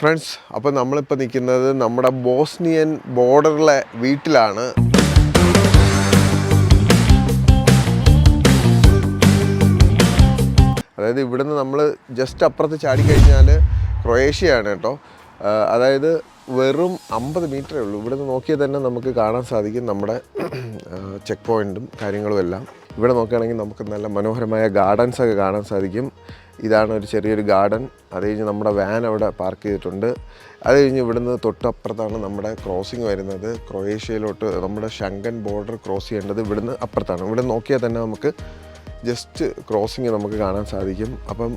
Friends അപ്പോൾ നമ്മളിപ്പോൾ നിൽക്കുന്നത് നമ്മുടെ ബോസ്നിയൻ ബോർഡറിലെ വീട്ടിലാണ്. അതായത് ഇവിടുന്ന് നമ്മൾ ജസ്റ്റ് അപ്പുറത്ത് ചാടിക്കഴിഞ്ഞാൽ ക്രൊയേഷ്യയാണ് കേട്ടോ. അതായത് വെറും അമ്പത് മീറ്ററേ ഉള്ളൂ. ഇവിടുന്ന് നോക്കിയാൽ തന്നെ നമുക്ക് കാണാൻ സാധിക്കും നമ്മുടെ ചെക്ക് പോയിന്റും കാര്യങ്ങളും എല്ലാം. ഇവിടെ നോക്കുകയാണെങ്കിൽ നമുക്ക് നല്ല മനോഹരമായ ഗാർഡൻസ് ഒക്കെ കാണാൻ സാധിക്കും. ഇതാണ് ഒരു ചെറിയൊരു ഗാർഡൻ അത് കഴിഞ്ഞ് നമ്മുടെ വാൻ അവിടെ പാർക്ക് ചെയ്തിട്ടുണ്ട്. അത് കഴിഞ്ഞ് ഇവിടുന്ന് തൊട്ടപ്പുറത്താണ് നമ്മുടെ ക്രോസിംഗ് വരുന്നത്. ക്രൊയേഷ്യയിലോട്ട് നമ്മുടെ ശങ്കൻ ബോർഡർ ക്രോസ് ചെയ്യേണ്ടത് ഇവിടുന്ന് അപ്പുറത്താണ്. ഇവിടെ നോക്കിയാൽ തന്നെ നമുക്ക് ജസ്റ്റ് ക്രോസിങ് നമുക്ക് കാണാൻ സാധിക്കും. അപ്പം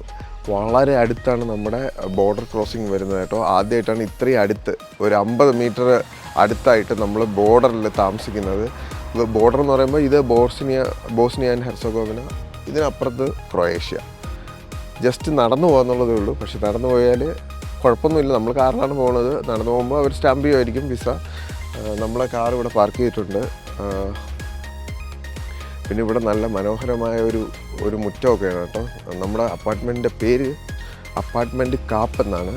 വളരെ അടുത്താണ് നമ്മുടെ ബോർഡർ ക്രോസിംഗ് വരുന്നത് കേട്ടോ. ആദ്യമായിട്ടാണ് ഇത്രയും അടുത്ത്. ഒരു അമ്പത് മീറ്റർ അടുത്തായിട്ട് നമ്മൾ ബോർഡറിൽ താമസിക്കുന്നത്. ബോർഡർ എന്ന് പറയുമ്പോൾ ഇത് ബോസ്നിയ ബോസ്നിയ ആൻഡ് ഹെർസഗോവിന ഇതിനപ്പുറത്ത് ക്രൊയേഷ്യ. ജസ്റ്റ് നടന്നു പോകാന്നുള്ളതേ ഉള്ളൂ. പക്ഷെ നടന്നു പോയാൽ കുഴപ്പമൊന്നുമില്ല. നമ്മൾ കാറിലാണ് പോകുന്നത്. നടന്നു പോകുമ്പോൾ അവർ സ്റ്റാമ്പ് ചെയ്യുമായിരിക്കും വിസ നമ്മളെ കാർ ഇവിടെ പാർക്ക് ചെയ്തിട്ടുണ്ട്. പിന്നെ ഇവിടെ നല്ല മനോഹരമായ ഒരു ഒരു മുറ്റമൊക്കെയാണ് കേട്ടോ. നമ്മുടെ അപ്പാർട്ട്മെന്റിന്റെ പേര് അപ്പാർട്ട്മെന്റ് കാപ്പ് എന്നാണ്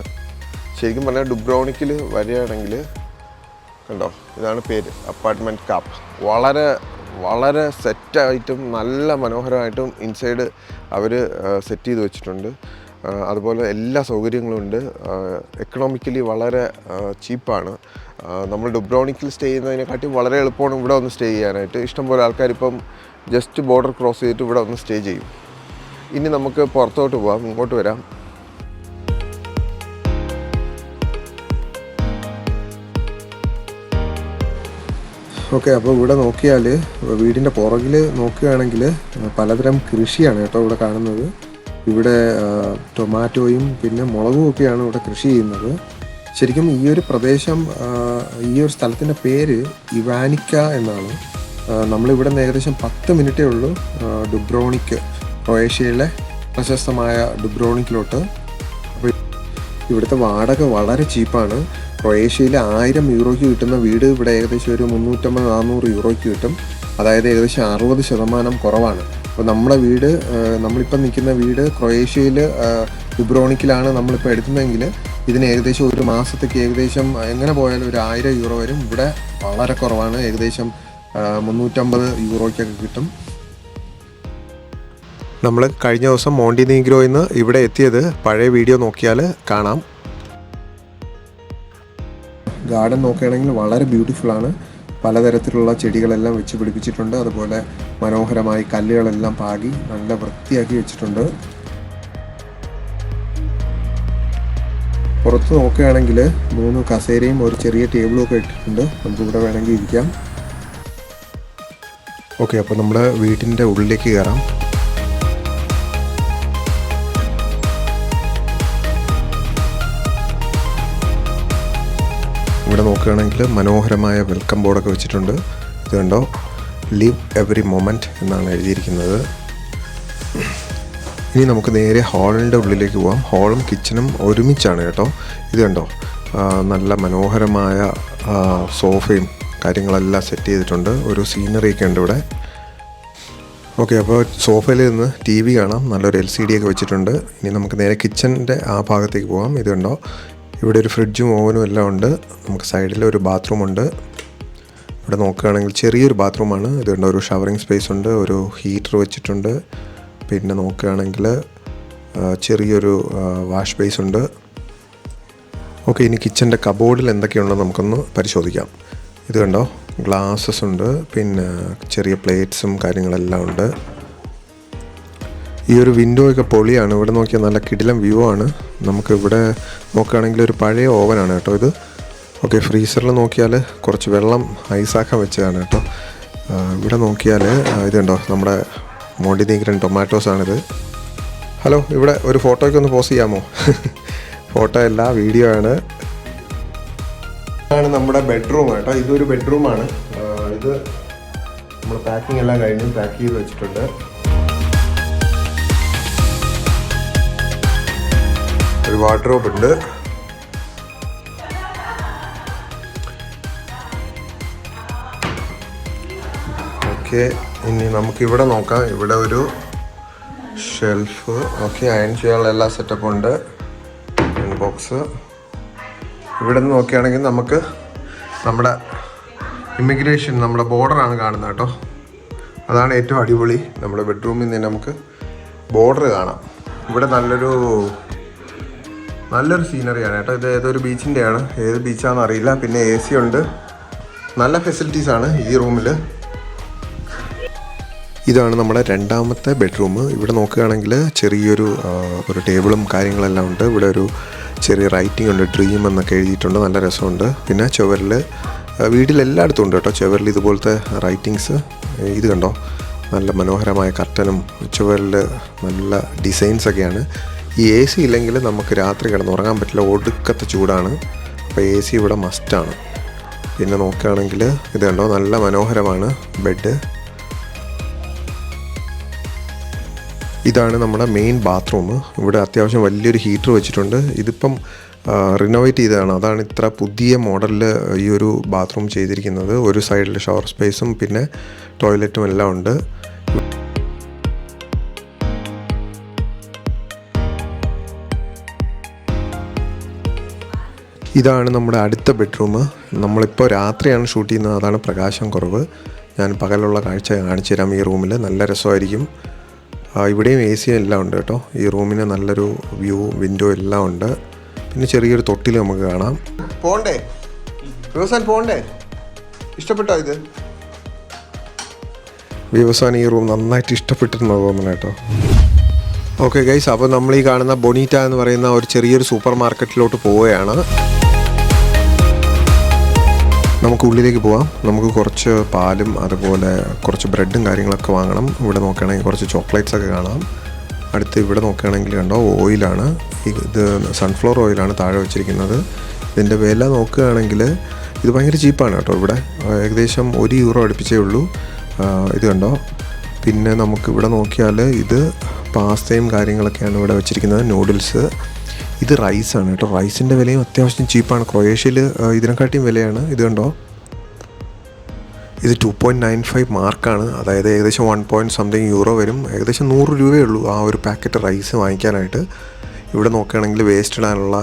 ശരിക്കും പറഞ്ഞാൽ ഡുബ്രോണിക്കിൽ വരികയാണെങ്കിൽ കണ്ടോ? ഇതാണ് പേര്. അപ്പാർട്ട്മെന്റ് കാപ്പ് വളരെ വളരെ സെറ്റായിട്ടും നല്ല മനോഹരമായിട്ടും ഇൻസൈഡ് അവർ സെറ്റ് ചെയ്ത് വെച്ചിട്ടുണ്ട്. അതുപോലെ എല്ലാ സൗകര്യങ്ങളും ഉണ്ട്. എക്കണോമിക്കലി വളരെ ചീപ്പാണ് നമ്മൾ ഡുബ്രോണിക്കിൽ സ്റ്റേ ചെയ്യുന്നതിനെക്കാട്ടി വളരെ എളുപ്പമാണ് ഇവിടെ ഒന്ന് സ്റ്റേ ചെയ്യാനായിട്ട്. ഇഷ്ടംപോലെ ആൾക്കാർ ഇപ്പം ജസ്റ്റ് ബോർഡർ ക്രോസ് ചെയ്തിട്ട് ഇവിടെ ഒന്ന് സ്റ്റേ ചെയ്യും. ഇനി നമുക്ക് പുറത്തോട്ട് പോകാം ഇങ്ങോട്ട് വരാം. ഓക്കെ അപ്പോൾ ഇവിടെ നോക്കിയാൽ വീടിന്റെ പുറകിൽ നോക്കുകയാണെങ്കിൽ പലതരം കൃഷിയാണ് കേട്ടോ ഇവിടെ കാണുന്നത്. ഇവിടെ ടൊമാറ്റോയും പിന്നെ മുളകും ഒക്കെയാണ് ഇവിടെ കൃഷി ചെയ്യുന്നത്. ശരിക്കും ഈ ഒരു പ്രദേശം ഈ ഒരു സ്ഥലത്തിന്റെ പേര് ഇവാനിക്ക എന്നാണ്. നമ്മളിവിടെ നിന്ന് ഏകദേശം പത്ത് മിനിറ്റേ ഉള്ളൂ ഡുബ്രോണിക്ക് ക്രൊയേഷ്യയിലെ പ്രശസ്തമായ ഡുബ്രോണിക്കിലോട്ട്. അപ്പോൾ ഇവിടുത്തെ വാടക വളരെ ചീപ്പാണ്. ക്രൊയേഷ്യയിൽ ആയിരം യൂറോയ്ക്ക് കിട്ടുന്ന വീട് ഇവിടെ ഏകദേശം ഒരു മുന്നൂറ്റമ്പത് നാനൂറ് യൂറോയ്ക്ക് കിട്ടും. അതായത് ഏകദേശം അറുപത് ശതമാനം കുറവാണ്. അപ്പോൾ നമ്മുടെ വീട് നമ്മളിപ്പോൾ നമ്മളിപ്പം നിൽക്കുന്ന വീട് ക്രൊയേഷ്യയിൽ ഇബ്രോണിക്കിലാണ് നമ്മളിപ്പോൾ എടുക്കുന്നതെങ്കിൽ ഇതിന് ഏകദേശം ഒരു മാസത്തേക്ക് ഏകദേശം എങ്ങനെ പോയാലും ഒരു ആയിരം യൂറോ വരും. ഇവിടെ വളരെ കുറവാണ്. ഏകദേശം മുന്നൂറ്റമ്പത് യൂറോയ്ക്കൊക്കെ കിട്ടും. നമ്മൾ കഴിഞ്ഞ ദിവസം മോണ്ടി നീഗ്രോയിൽ നിന്ന് ഇവിടെ എത്തിയത്. പഴയ വീഡിയോ നോക്കിയാൽ കാണാം. ഗാർഡൻ നോക്കുകയാണെങ്കിൽ വളരെ ബ്യൂട്ടിഫുൾ ആണ്. പലതരത്തിലുള്ള ചെടികളെല്ലാം വെച്ച് പിടിപ്പിച്ചിട്ടുണ്ട്. അതുപോലെ മനോഹരമായി കല്ലുകളെല്ലാം പാകി നല്ല വൃത്തിയാക്കി വെച്ചിട്ടുണ്ട്. പുറത്ത് നോക്കുകയാണെങ്കിൽ മൂന്ന് കസേരയും ഒരു ചെറിയ ടേബിളും ഒക്കെ ഇട്ടിട്ടുണ്ട്. നമുക്ക് ഇവിടെ വേണമെങ്കിൽ ഇരിക്കാം. ഓക്കെ അപ്പോൾ നമ്മുടെ വീട്ടിന്റെ ഉള്ളിലേക്ക് കയറാം. ഇവിടെ നോക്കുകയാണെങ്കിൽ മനോഹരമായ വെൽക്കം ബോർഡൊക്കെ വെച്ചിട്ടുണ്ട്. ഇത് കണ്ടോ? ലിവ് എവറി മൊമെന്റ് എന്നാണ് എഴുതിയിരിക്കുന്നത്. ഇനി നമുക്ക് നേരെ ഹാളിന്റെ ഉള്ളിലേക്ക് പോകാം ഹാളും കിച്ചണും ഒരുമിച്ചാണ് കേട്ടോ. ഇത് കണ്ടോ? നല്ല മനോഹരമായ സോഫയും കാര്യങ്ങളെല്ലാം സെറ്റ് ചെയ്തിട്ടുണ്ട്. ഒരു സീനറി ഒക്കെ ഉണ്ട് ഇവിടെ. ഓക്കെ അപ്പോൾ സോഫയിൽ നിന്ന് ടി വി കാണാം. നല്ലൊരു എൽ സി ഡി ഒക്കെ വെച്ചിട്ടുണ്ട്. ഇനി നമുക്ക് നേരെ കിച്ചന്റെ ആ ഭാഗത്തേക്ക് പോകാം ഇത് കണ്ടോ? ഇവിടെ ഒരു ഫ്രിഡ്ജും ഓവനും എല്ലാം ഉണ്ട്. നമുക്ക് സൈഡിൽ ഒരു ബാത്റൂം ഉണ്ട്. ഇവിടെ നോക്കുകയാണെങ്കിൽ ചെറിയൊരു ബാത്റൂമാണ് ഇതുകൊണ്ട് കണ്ടോ ഒരു ഷവറിങ് സ്പേസ് ഉണ്ട് ഒരു ഹീറ്റർ വെച്ചിട്ടുണ്ട്. പിന്നെ നോക്കുകയാണെങ്കിൽ ചെറിയൊരു വാഷ് ബേസ് ഉണ്ട്. ഓക്കെ ഇനി കിച്ചന്റെ കബോർഡിൽ എന്തൊക്കെയുണ്ടെന്ന് നമുക്കൊന്ന് പരിശോധിക്കാം. ഇത് കണ്ടോ ഗ്ലാസസ് ഉണ്ട് പിന്നെ ചെറിയ പ്ലേറ്റ്സും കാര്യങ്ങളെല്ലാം ഉണ്ട്. ഈ ഒരു വിൻഡോ ഒക്കെ പൊളിയാണ്. ഇവിടെ നോക്കിയാൽ നല്ല കിടിലം വ്യൂ ആണ്. നമുക്ക് ഇവിടെ നോക്കുകയാണെങ്കിൽ ഒരു പഴയ ഓവനാണ് കേട്ടോ ഇത്. ഓക്കെ ഫ്രീസറിൽ നോക്കിയാൽ കുറച്ച് വെള്ളം ഐസാക്കാൻ വെച്ചതാണ് കേട്ടോ. ഇവിടെ നോക്കിയാൽ ഇതുണ്ടോ നമ്മുടെ മോണ്ടി നീഗ്രൻ ടൊമാറ്റോസ് ആണിത്. ഹലോ ഇവിടെ ഒരു ഫോട്ടോയ്ക്ക് ഒന്ന് പോസ്റ്റ് ചെയ്യാമോ? ഫോട്ടോ അല്ല വീഡിയോ ആണ്. ഇതാണ് നമ്മുടെ ബെഡ്റൂം കേട്ടോ. ഇതൊരു ബെഡ്റൂമാണ് ഇത് നമ്മൾ പാക്കിംഗ് എല്ലാം കഴിഞ്ഞു പാക്ക് ചെയ്ത് വെച്ചിട്ടുണ്ട്. ഒരു വാർഡ്രോബ് ഉണ്ട്. ഓക്കെ ഇനി നമുക്ക് ഇവിടെ നോക്കാം. ഇവിടെ ഒരു ഷെൽഫ് ഓക്കെ അയൺ ചെയ്യാനുള്ള എല്ലാ സെറ്റപ്പും ഉണ്ട്. ബോക്സ് ഇവിടെ നിന്ന് നോക്കുകയാണെങ്കിൽ നമുക്ക് നമ്മുടെ ഇമിഗ്രേഷൻ നമ്മുടെ ബോർഡറാണ് കാണുന്നത് കേട്ടോ. അതാണ് ഏറ്റവും അടിപൊളി നമ്മുടെ ബെഡ്റൂമിൽ നിന്ന് നമുക്ക് ബോർഡർ കാണാം. ഇവിടെ നല്ലൊരു നല്ലൊരു സീനറിയാണ് കേട്ടോ. ഇത് ഏതൊരു ബീച്ചിന്റെയാണ് ഏത് ബീച്ചാണെന്ന് അറിയില്ല. പിന്നെ എ സി ഉണ്ട്. നല്ല ഫെസിലിറ്റീസ് ആണ് ഈ റൂമിൽ ഇതാണ് നമ്മുടെ രണ്ടാമത്തെ ബെഡ്റൂം ഇവിടെ നോക്കുകയാണെങ്കിൽ ചെറിയൊരു ഒരു ടേബിളും കാര്യങ്ങളെല്ലാം ഉണ്ട്. ഇവിടെ ഒരു ചെറിയ റൈറ്റിംഗ് ഉണ്ട് ഡ്രീം എന്നൊക്കെ എഴുതിയിട്ടുണ്ട്. നല്ല രസമുണ്ട്. പിന്നെ ചുവരിൽ വീട്ടിലെല്ലായിടത്തും ഉണ്ട് കേട്ടോ. ചുവരിൽ ഇതുപോലത്തെ റൈറ്റിങ്സ് ഇത് കണ്ടോ? നല്ല മനോഹരമായ കർട്ടനും ചുവരിൽ നല്ല ഡിസൈൻസ് ഒക്കെയാണ്. ഈ എ സി ഇല്ലെങ്കിൽ നമുക്ക് രാത്രി കിടന്ന് ഉറങ്ങാൻ പറ്റില്ല. ഒടുക്കത്തെ ചൂടാണ്. അപ്പോൾ എ സി ഇവിടെ മസ്റ്റാണ് പിന്നെ നോക്കുകയാണെങ്കിൽ ഇത് കണ്ടോ? നല്ല മനോഹരമാണ് ബെഡ് ഇതാണ് നമ്മുടെ മെയിൻ ബാത്റൂം ഇവിടെ അത്യാവശ്യം വലിയൊരു ഹീറ്റർ വെച്ചിട്ടുണ്ട്. ഇതിപ്പം റിനോവേറ്റ് ചെയ്തതാണ്. അതാണ് ഇത്ര പുതിയ മോഡലിൽ ഈ ഒരു ബാത്റൂം ചെയ്തിരിക്കുന്നത്. ഒരു സൈഡിൽ ഷവർ സ്പേസും പിന്നെ ടോയ്ലറ്റും എല്ലാം ഉണ്ട്. ഇതാണ് നമ്മുടെ അടുത്ത ബെഡ്റൂം നമ്മളിപ്പോൾ രാത്രിയാണ് ഷൂട്ട് ചെയ്യുന്നത്. അതാണ് പ്രകാശം കുറവ്. ഞാൻ പകലുള്ള കാഴ്ച കാണിച്ചു തരാം ഈ റൂമിൽ നല്ല രസമായിരിക്കും. ഇവിടെയും എ സി എല്ലാം ഉണ്ട് കേട്ടോ. ഈ റൂമിന് നല്ലൊരു വ്യൂ വിൻഡോ എല്ലാം ഉണ്ട്. പിന്നെ ചെറിയൊരു തൊട്ടിൽ നമുക്ക് കാണാം. പോണ്ടേ? വ്യവസാൻ പോണ്ടേ? ഇഷ്ടപ്പെട്ടോ ഇത്? വ്യവസാൻ ഈ റൂം നന്നായിട്ട് ഇഷ്ടപ്പെട്ടിരുന്നു തോന്നുന്നു കേട്ടോ. ഓക്കെ ഗൈസ് അപ്പോൾ നമ്മൾ ഈ കാണുന്ന ബൊണീറ്റ എന്ന് പറയുന്ന ഒരു ചെറിയൊരു സൂപ്പർ മാർക്കറ്റിലോട്ട് പോവുകയാണ്. നമുക്ക് ഉള്ളിലേക്ക് പോവാം. നമുക്ക് കുറച്ച് പാലും അതുപോലെ കുറച്ച് ബ്രെഡും കാര്യങ്ങളൊക്കെ വാങ്ങണം. ഇവിടെ നോക്കുകയാണെങ്കിൽ കുറച്ച് ചോക്ലേറ്റ്സ് ഒക്കെ കാണാം. അടുത്ത് ഇവിടെ നോക്കുകയാണെങ്കിൽ കണ്ടോ ഓയിലാണ് ഇത് സൺഫ്ലവർ ഓയിലാണ് താഴെ വെച്ചിരിക്കുന്നത്. ഇതിന്റെ വില നോക്കുകയാണെങ്കിൽ ഇത് ഭയങ്കര ചീപ്പാണ് കേട്ടോ ഇവിടെ. ഏകദേശം ഒരു യൂറോ അടുപ്പിച്ചേ ഉള്ളൂ. ഇത് കണ്ടോ? പിന്നെ നമുക്ക് ഇവിടെ നോക്കിയാൽ ഇത് പാസ്തയും കാര്യങ്ങളൊക്കെയാണ് ഇവിടെ വെച്ചിരിക്കുന്നത് നൂഡിൽസ് ഇത് റൈസാണ് കേട്ടോ. റൈസിന്റെ വിലയും അത്യാവശ്യം ചീപ്പാണ്. ക്രൊയേഷ്യയിൽ ഇതിനെക്കാട്ടിയും വിലയാണ്. ഇത് കണ്ടോ? ഇത് ടു പോയിന്റ് നയൻ ഫൈവ് മാർക്കാണ് അതായത് ഏകദേശം വൺ പോയിന്റ് സംതിങ് യൂറോ വരും. ഏകദേശം നൂറ് രൂപയേ ഉള്ളൂ ആ ഒരു പാക്കറ്റ് റൈസ് വാങ്ങിക്കാനായിട്ട്. ഇവിടെ നോക്കുകയാണെങ്കിൽ വേസ്റ്റ് ഇടാനുള്ള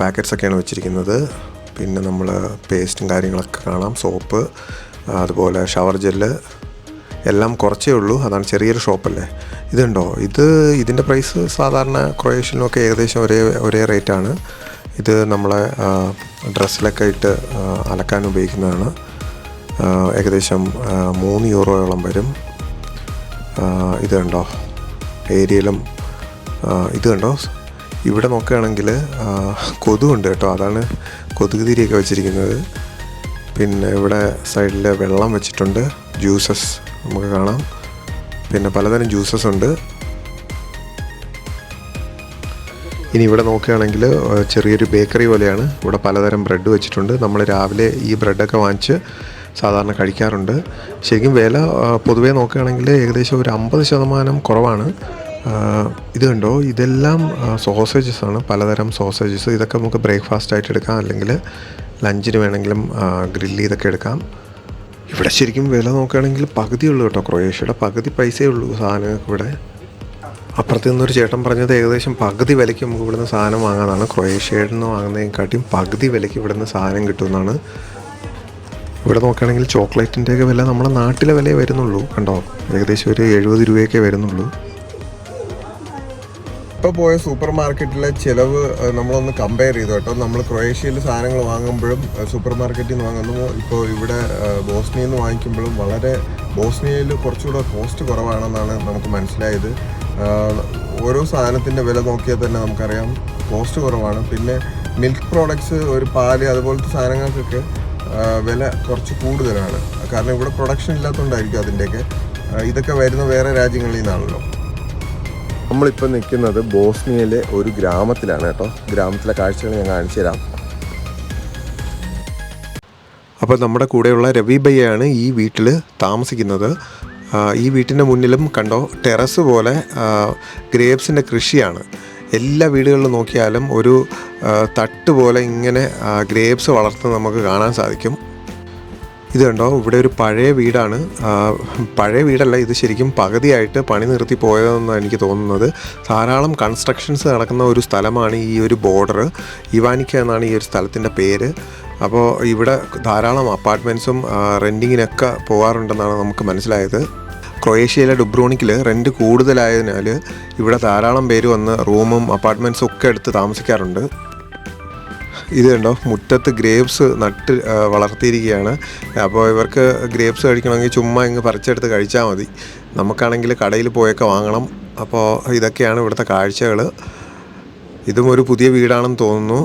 പാക്കറ്റ്സ് ഒക്കെയാണ് വെച്ചിരിക്കുന്നത്. പിന്നെ നമ്മൾ പേസ്റ്റും കാര്യങ്ങളൊക്കെ കാണാം. സോപ്പ് അതുപോലെ ഷവർ ജെല്ല് എല്ലാം കുറച്ചേ ഉള്ളൂ. അതാണ് ചെറിയൊരു ഷോപ്പല്ലേ? ഇതുണ്ടോ? ഇത് ഇതിന്റെ പ്രൈസ് സാധാരണ ക്രൊയേഷ്യനൊക്കെ ഏകദേശം ഒരേ ഒരേ റേറ്റാണ് ഇത് നമ്മളെ ഡ്രസ്സിലൊക്കെ ഇട്ട് അലക്കാൻ ഉപയോഗിക്കുന്നതാണ്. ഏകദേശം മൂന്ന് യൂറോയോളം വരും. ഇത് കണ്ടോ? ഏരിയയിലും ഇത് കണ്ടോ? ഇവിടെ നോക്കുകയാണെങ്കിൽ കൊതുകുണ്ട് കേട്ടോ. അതാണ് കൊതുക് തിരിയൊക്കെ വെച്ചിരിക്കുന്നത്. പിന്നെ ഇവിടെ സൈഡിൽ വെള്ളം വെച്ചിട്ടുണ്ട്. ജ്യൂസസ് നമുക്ക് കാണാം. പിന്നെ പലതരം ജ്യൂസസ് ഉണ്ട്. ഇനി ഇവിടെ നോക്കുകയാണെങ്കിൽ ചെറിയൊരു ബേക്കറി പോലെയാണ്. ഇവിടെ പലതരം ബ്രെഡ് വെച്ചിട്ടുണ്ട്. നമ്മൾ രാവിലെ ഈ ബ്രെഡൊക്കെ വാങ്ങിച്ച് സാധാരണ കഴിക്കാറുണ്ട്. ശരിക്കും വില പൊതുവേ നോക്കുകയാണെങ്കിൽ ഏകദേശം ഒരു അമ്പത് ശതമാനം കുറവാണ്. ഇത് കണ്ടോ? ഇതെല്ലാം സോസേജസ് ആണ്. പലതരം സോസേജസ് ഇതൊക്കെ നമുക്ക് ബ്രേക്ക്ഫാസ്റ്റ് ആയിട്ട് എടുക്കാം. അല്ലെങ്കിൽ ലഞ്ചിന് വേണമെങ്കിലും ഗ്രില്ല് ചെയ്തൊക്കെ എടുക്കാം. ഇവിടെ ശരിക്കും വില നോക്കുകയാണെങ്കിൽ പകുതി ഉള്ളു കേട്ടോ ക്രൊയേഷ്യയുടെ. പകുതി പൈസയേ ഉള്ളൂ സാധനങ്ങൾക്ക് ഇവിടെ. അപ്പുറത്ത് നിന്നൊരു ചേട്ടൻ പറഞ്ഞത് ഏകദേശം പകുതി വിലയ്ക്ക് നമുക്ക് ഇവിടുന്ന് സാധനം വാങ്ങാനാണ് ക്രൊയേഷ്യയിൽ നിന്ന് വാങ്ങുന്നതിനെക്കാട്ടിയും പകുതി വിലയ്ക്ക് ഇവിടുന്ന് സാധനം കിട്ടുമെന്നാണ്. ഇവിടെ നോക്കുകയാണെങ്കിൽ ചോക്ലേറ്റിന്റെയൊക്കെ വില നമ്മുടെ നാട്ടിലെ വിലയേ വരുന്നുള്ളൂ. കണ്ടോ? ഏകദേശം ഒരു എഴുപത് രൂപയൊക്കെ വരുന്നുള്ളൂ. ഇപ്പോൾ പോയ സൂപ്പർ മാർക്കറ്റിലെ ചിലവ് നമ്മളൊന്ന് കമ്പയർ ചെയ്തു കേട്ടോ. നമ്മൾ ക്രൊയേഷ്യയിൽ സാധനങ്ങൾ വാങ്ങുമ്പോഴും സൂപ്പർ മാർക്കറ്റിൽ നിന്ന് വാങ്ങുന്നു. ഇപ്പോൾ ഇവിടെ ബോസ്നിയയിൽ നിന്ന് വാങ്ങിക്കുമ്പോഴും വളരെ ബോസ്നിയയിൽ കുറച്ചുകൂടെ കോസ്റ്റ് കുറവാണെന്നാണ് നമുക്ക് മനസ്സിലായത്. ഓരോ സാധനത്തിന്റെ വില നോക്കിയാൽ തന്നെ നമുക്കറിയാം കോസ്റ്റ് കുറവാണ്. പിന്നെ മിൽക്ക് പ്രോഡക്ട്സ് ഒരു പാൽ അതുപോലത്തെ സാധനങ്ങൾക്കൊക്കെ വില കുറച്ച് കൂടുതലാണ്. കാരണം ഇവിടെ പ്രൊഡക്ഷൻ ഇല്ലാത്തതുകൊണ്ടായിരിക്കും അതിന്റെയൊക്കെ ഇതൊക്കെ വരുന്ന വേറെ രാജ്യങ്ങളിൽ നിന്നാണല്ലോ. നമ്മളിപ്പോൾ നിൽക്കുന്നത് ബോസ്നിയയിലെ ഒരു ഗ്രാമത്തിലാണ് കേട്ടോ. ഗ്രാമത്തിലെ കാഴ്ചകൾ ഞാൻ കാണിച്ചു തരാം. അപ്പോൾ നമ്മുടെ കൂടെയുള്ള രവി ഭയ്യാണ് ഈ വീട്ടിൽ താമസിക്കുന്നത്. ഈ വീട്ടിന്റെ മുന്നിലും കണ്ടോ ടെറസ് പോലെ ഗ്രേപ്സിന്റെ കൃഷിയാണ്. എല്ലാ വീടുകളിലും നോക്കിയാലും ഒരു തട്ട് പോലെ ഇങ്ങനെ ഗ്രേപ്സ് വളർത്തുന്നത് നമുക്ക് കാണാൻ സാധിക്കും. ഇത് കണ്ടോ? ഇവിടെ ഒരു പഴയ വീടാണ്. പഴയ വീടല്ല ഇത് ശരിക്കും പകുതിയായിട്ട് പണി നിർത്തി പോയതെന്നാണ് എനിക്ക് തോന്നുന്നത്. ധാരാളം കൺസ്ട്രക്ഷൻസ് നടക്കുന്ന ഒരു സ്ഥലമാണ് ഈ ഒരു ബോർഡർ ഇവാനിക്ക എന്നാണ് ഈ ഒരു സ്ഥലത്തിന്റെ പേര്. അപ്പോൾ ഇവിടെ ധാരാളം അപ്പാർട്ട്മെന്റ്സും റെന്റിങ്ങിനൊക്കെ പോകാറുണ്ടെന്നാണ് നമുക്ക് മനസ്സിലായത്. ക്രൊയേഷ്യയിലെ ഡുബ്രോണിക്കിൽ റെന്റ് കൂടുതലായതിനാൽ ഇവിടെ ധാരാളം പേര് വന്ന് റൂമും അപ്പാർട്ട്മെന്റ്സും ഒക്കെ എടുത്ത് താമസിക്കാറുണ്ട്. ഇത് കണ്ടോ? മുറ്റത്ത് ഗ്രേപ്സ് നട്ട് വളർത്തിയിരിക്കുകയാണ്. അപ്പോൾ ഇവർക്ക് ഗ്രേപ്സ് കഴിക്കണമെങ്കിൽ ചുമ്മാ ഇങ്ങ് പറിച്ചെടുത്ത് കഴിച്ചാൽ മതി. നമുക്കാണെങ്കിൽ കടയിൽ പോയൊക്കെ വാങ്ങണം. അപ്പോൾ ഇതൊക്കെയാണ് ഇവിടുത്തെ കാഴ്ചകൾ ഇതും ഒരു പുതിയ വീടാണെന്ന് തോന്നുന്നു.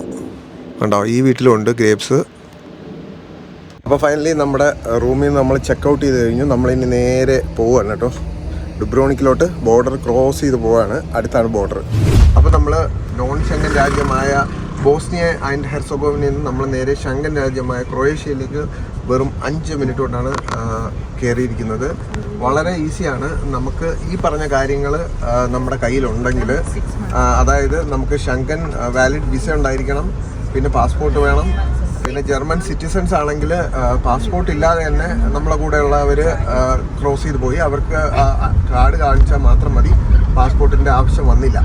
കണ്ടോ? ഈ വീട്ടിലുണ്ട് ഗ്രേപ്സ്. അപ്പോൾ ഫൈനലി നമ്മുടെ റൂമിൽ നിന്ന് നമ്മൾ ചെക്ക് ഔട്ട് ചെയ്ത് കഴിഞ്ഞു. നമ്മളിനി നേരെ പോവുകയാണ് കേട്ടോ. ഡുബ്രോണിക്കിലോട്ട് ബോർഡർ ക്രോസ് ചെയ്ത് പോവുകയാണ്. അടുത്താണ് ബോർഡർ. അപ്പോൾ നമ്മൾ നോൺ ഷെങ്കൻ രാജ്യമായ ബോസ്നിയ ആൻഡ് ഹെർസോഗോവിനിൽ നിന്ന് നമ്മൾ നേരെ ശങ്കൻ രാജ്യമായ ക്രൊയേഷ്യയിലേക്ക് വെറും അഞ്ച് മിനിറ്റ് കൊണ്ടാണ് കയറിയിരിക്കുന്നത് വളരെ ഈസിയാണ് നമുക്ക് ഈ പറഞ്ഞ കാര്യങ്ങൾ നമ്മുടെ കയ്യിലുണ്ടെങ്കിൽ അതായത് നമുക്ക് ശങ്കൻ വാലിഡ് വിസ ഉണ്ടായിരിക്കണം പിന്നെ പാസ്പോർട്ട് വേണം പിന്നെ ജർമ്മൻ സിറ്റിസൺസ് ആണെങ്കിൽ പാസ്പോർട്ട് ഇല്ലാതെ തന്നെ നമ്മളെ കൂടെയുള്ളവർ ക്രോസ് ചെയ്ത് പോയി. അവർക്ക് കാർഡ് കാണിച്ചാൽ മാത്രം മതി. പാസ്പോർട്ടിന്റെ ആവശ്യം വന്നില്ല.